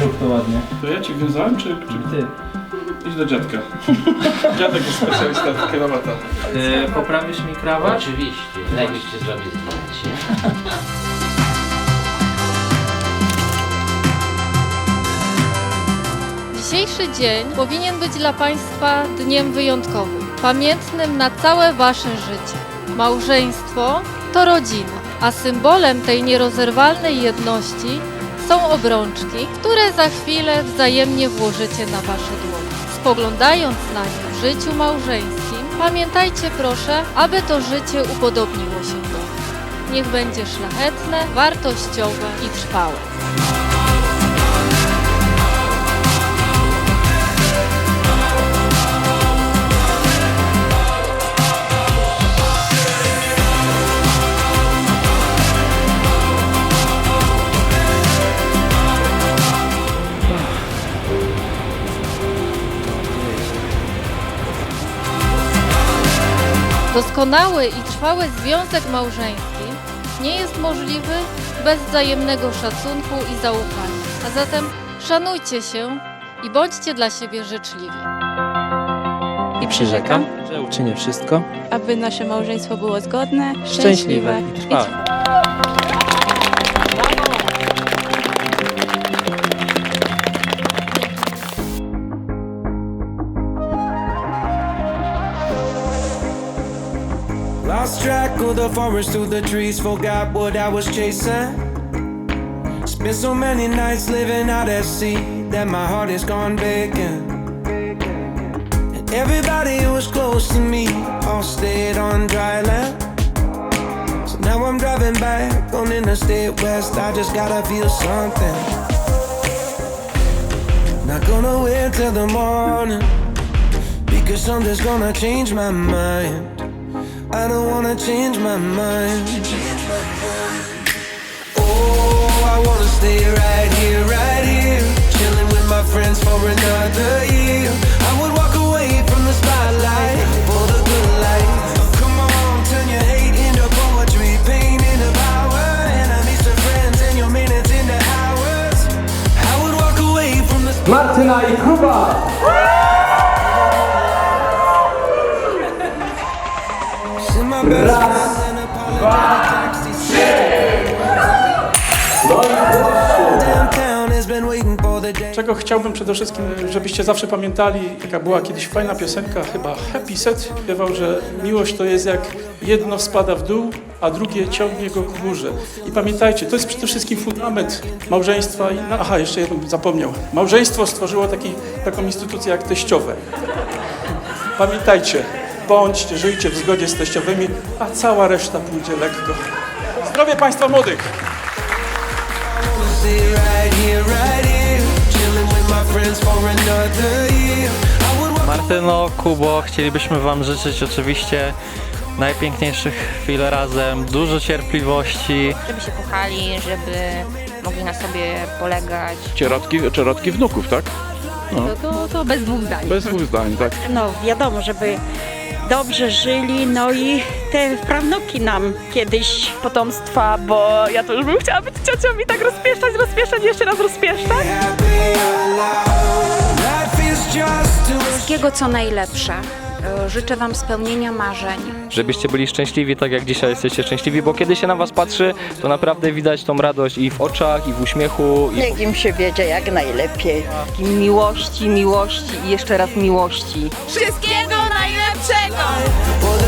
Zrób to ładnie. To ja ci wiązałem, czy, czy Ty. idź do dziadka? Dziadek jest specjalista od kierowania. E, poprawisz mi krawat? Oczywiście, najpierw ci zrobię zdjęcie. Dzisiejszy dzień powinien być dla Państwa dniem wyjątkowym, pamiętnym na całe Wasze życie. Małżeństwo to rodzina a symbolem tej nierozerwalnej jedności są obrączki, które za chwilę wzajemnie włożycie na Wasze dłonie. Spoglądając na nie w życiu małżeńskim, pamiętajcie proszę, aby to życie upodobniło się do. Niech będzie szlachetne, wartościowe i trwałe. Doskonały i trwały związek małżeński nie jest możliwy bez wzajemnego szacunku i zaufania. A zatem szanujcie się i bądźcie dla siebie życzliwi. I przyrzekam, że uczynię wszystko aby nasze małżeństwo było zgodne, szczęśliwe i trwałe. Lost track of the forest through the trees, forgot what I was chasing. Spent so many nights living out at sea that my heart is gone vacant. And everybody who was close to me all stayed on dry land. So now I'm driving back on Interstate West. I just gotta feel something. Not gonna wait till the morning because something's gonna change my mind. I don't wanna change my mind. Oh, I wanna stay right here, right here, chilling with my friends for another year. I would walk away from the spotlight for the good life. Oh, come on, turn your hate into poetry, pain into power, enemies to friends, and your minutes into hours. I would walk away from the Kuba! Waiting for the day. Czego chciałbym przede wszystkim, żebyście zawsze pamiętali, jaka była kiedyś fajna piosenka, chyba Happy Set, śpiewał, że miłość to jest jak jedno spada w dół, a drugie ciągnie go ku górze. I pamiętajcie, to jest przede wszystkim fundament małżeństwa. I, no, aha, jeszcze jedno zapomniał. Małżeństwo stworzyło taki, taką instytucję jak teściowe. Pamiętajcie, bądźcie, żyjcie w zgodzie z teściowymi, a cała reszta pójdzie lekko. Zdrowie Państwa młodych! Martyno, Kubo, chcielibyśmy Wam życzyć oczywiście najpiękniejszych chwil razem, dużo cierpliwości, żeby się kochali, żeby mogli na sobie polegać. Cierotki, cierotki wnuków, tak? To, to, to bez dwóch zdań. Bez dwóch zdań, tak? No wiadomo, żeby dobrze żyli, no i te prawnuki nam kiedyś potomstwa, bo ja to już bym chciała być ciocią i tak rozpieszczać, rozpieszczać, jeszcze raz rozpieszczać. Wszystkiego co najlepsze. E, Życzę Wam spełnienia marzeń. żebyście byli szczęśliwi tak jak dzisiaj jesteście szczęśliwi, bo kiedy się na Was patrzy, to naprawdę widać tą radość i w oczach, i w uśmiechu. I... niech im się wiedzie jak najlepiej. Miłości, miłości i jeszcze raz miłości. Wszystkiego Tango.